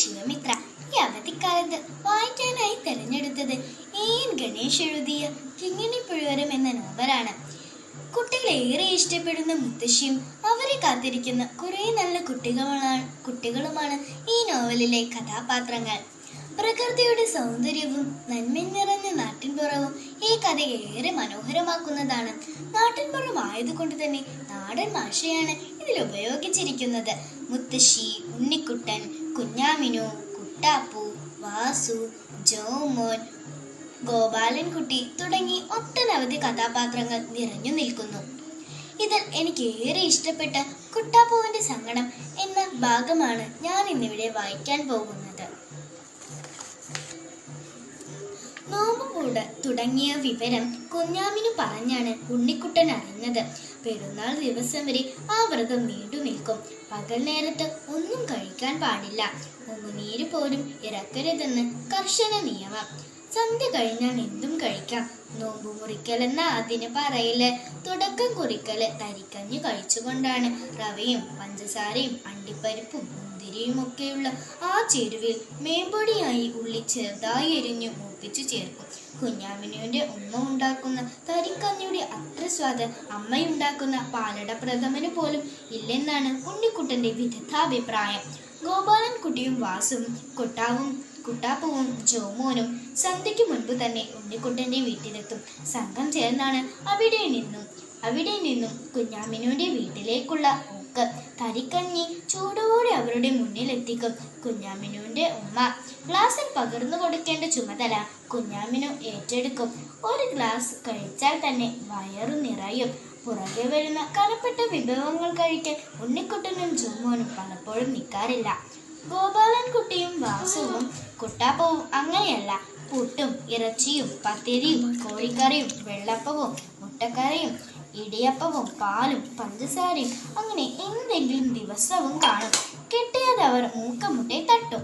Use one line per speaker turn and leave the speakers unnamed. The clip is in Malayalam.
ശിവമിത്ര ഈ അവധിക്കാലത്ത് വായിക്കാനായി തിരഞ്ഞെടുത്തത് എൻ ഗണേഷ് എഴുതിയ കിങ്ങിണി പുഴുവരം എന്ന നോവലാണ്. കുട്ടികൾ ഏറെ ഇഷ്ടപ്പെടുന്ന മുത്തശ്ശിയും അവരെ കാത്തിരിക്കുന്ന കുറേ നല്ല കുട്ടികളാണ് കുട്ടികളുമാണ് ഈ നോവലിലെ കഥാപാത്രങ്ങൾ. പ്രകൃതിയുടെ സൗന്ദര്യവും നന്മ നിറഞ്ഞ നാട്ടിൻപുറവും കഥ ഏറെ മനോഹരമാക്കുന്നതാണ്. നാട്ടിൻപുറം ആയതുകൊണ്ട് തന്നെ നാടൻ ഭാഷയാണ് ഇതിൽ ഉപയോഗിച്ചിരിക്കുന്നത്. മുത്തശ്ശി ഉണ്ണിക്കുട്ടൻ കുഞ്ഞാമിനു കുട്ടാപ്പു വാസു ജോമോൻ ഗോപാലൻകുട്ടി തുടങ്ങി ഒട്ടനവധി കഥാപാത്രങ്ങൾ നിറഞ്ഞു നിൽക്കുന്നു. ഇതിൽ എനിക്ക് ഏറെ ഇഷ്ടപ്പെട്ട കുട്ടാപ്പുവിന്റെ സങ്കടം എന്ന ഭാഗമാണ് ഞാൻ ഇന്നിവിടെ വായിക്കാൻ പോകുന്നത്. തുടങ്ങിയ വിവരം കുഞ്ഞാമിനു പറഞ്ഞാണ് ഉണ്ണിക്കുട്ടൻ അറിഞ്ഞത് പെരുന്നാൾ ദിവസം വരെ ആ വ്രതം നീണ്ടു നിൽക്കും. പകൽ നേരത്ത് ഒന്നും കഴിക്കാൻ പാടില്ല. ഉമിനീര് പോലും ഇറക്കരുതെന്ന് കർശന നിയമം. സന്ധ്യ കഴിഞ്ഞാൽ എന്തും കഴിക്കാം. നോമ്പു മുറിക്കലെന്ന അതിന് പറയിൽ തുടക്കം കുറിക്കൽ തരിക്കഞ്ഞു കഴിച്ചുകൊണ്ടാണ്. റവയും പഞ്ചസാരയും അണ്ടിപ്പരിപ്പും മുന്തിരിയും ഒക്കെയുള്ള ആ ചേരുവയിൽ മേമ്പൊടിയായി ഉള്ളി ചെറുതായി എരിഞ്ഞു മൂപ്പിച്ചു ചേർക്കും. കുഞ്ഞാമിനുവിന്റെ ഉമ്മ ഉണ്ടാക്കുന്ന തരിക്കഞ്ഞിയുടെ അത്ര സ്വാദ് അമ്മയുണ്ടാക്കുന്ന പാലട പ്രഥമന് പോലും ഇല്ലെന്നാണ് ഉണ്ണിക്കുട്ടന്റെ വിദഗ്ധാഭിപ്രായം. ഗോപാലൻ കുട്ടിയും വാസുവും കൊട്ടാവും കുട്ടാപ്പവും ജോമോനും സന്ധ്യയ്ക്ക് മുൻപ് തന്നെ ഉണ്ണിക്കുട്ടന്റെ വീട്ടിലെത്തും. സംഘം ചേർന്നാണ് അവിടെ നിന്നും അവിടെ നിന്നും കുഞ്ഞാമിനോടെ വീട്ടിലേക്കുള്ള ഊക്ക് തരിക്കഞ്ഞി ചൂടോടെ അവരുടെ മുന്നിലെത്തിക്കും കുഞ്ഞാമിനുവിന്റെ ഉമ്മ ഗ്ലാസ്സിൽ പകർന്നു കൊടുക്കേണ്ട ചുമതല കുഞ്ഞാമിനു ഏറ്റെടുക്കും. ഒരു ഗ്ലാസ് കഴിച്ചാൽ തന്നെ വയറു നിറയും. പുറകെ വരുന്ന കനപ്പെട്ട വിഭവങ്ങൾ കഴിക്കാൻ ഉണ്ണിക്കുട്ടനും ചുമ്മോനും പലപ്പോഴും നിൽക്കാറില്ല ഗോപാലൻകുട്ടിയും വാസുവും കുട്ടാപ്പവും അങ്ങനെയല്ല. പുട്ടും ഇറച്ചിയും പത്തിരിയും കോഴിക്കറിയും വെള്ളപ്പവും മുട്ടക്കറിയും ഇടിയപ്പവും പാലും പഞ്ചസാരയും അങ്ങനെ എന്തെങ്കിലും ദിവസവും കാണും. കിട്ടിയത് അവർ മൂക്കമുട്ടെ തട്ടും.